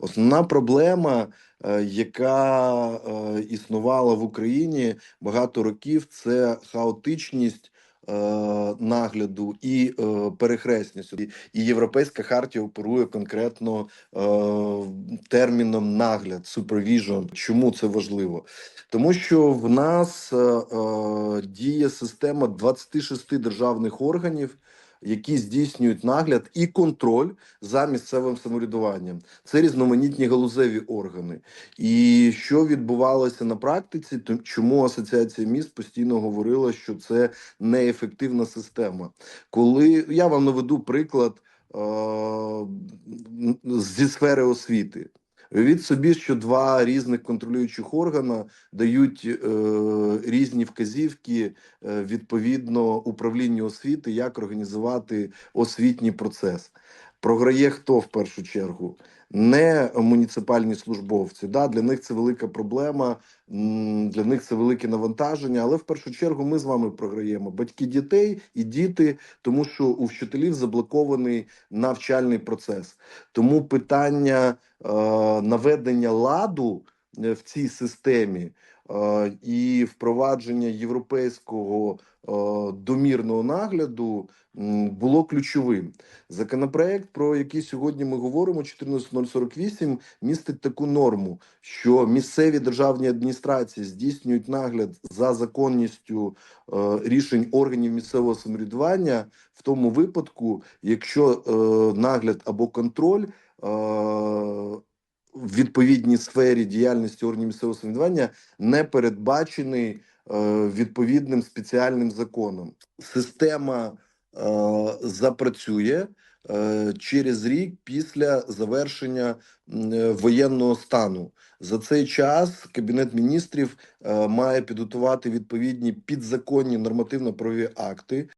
Основна проблема, е, яка е, існувала в Україні багато років, це хаотичність е, нагляду і перехресність. І- Європейська хартія оперує конкретно терміном нагляд, supervision. Чому це важливо? Тому що в нас діє система 26 державних органів. Які здійснюють нагляд і контроль за місцевим самоврядуванням, це різноманітні галузеві органи. І що відбувалося на практиці, то чому асоціація міст постійно говорила, що це неефективна система. Коли я вам наведу приклад зі сфери освіти. Уявіть собі, що два різних контролюючих органа дають е, різні вказівки е, відповідно управлінню освіти, як організувати освітній процес. Програє хто в першу чергу? Не муніципальні службовці. Да, для них це велика проблема, для них це велике навантаження. Але в першу чергу ми з вами програємо батьки дітей і діти, тому що у вчителів заблокований навчальний процес. Тому питання е, наведення ладу е, в цій системі і впровадження європейського домірного нагляду було ключовим. Законопроект, про який сьогодні ми говоримо, 14048, містить таку норму, що місцеві державні адміністрації здійснюють нагляд за законністю рішень органів місцевого самоврядування в тому випадку, якщо е, нагляд або контроль. В відповідній сфері діяльності органів місцевого самоврядування не передбачений е, відповідним спеціальним законом. Система е, запрацює е, через рік після завершення воєнного стану. За цей час Кабінет міністрів має підготувати відповідні підзаконні нормативно-правові акти,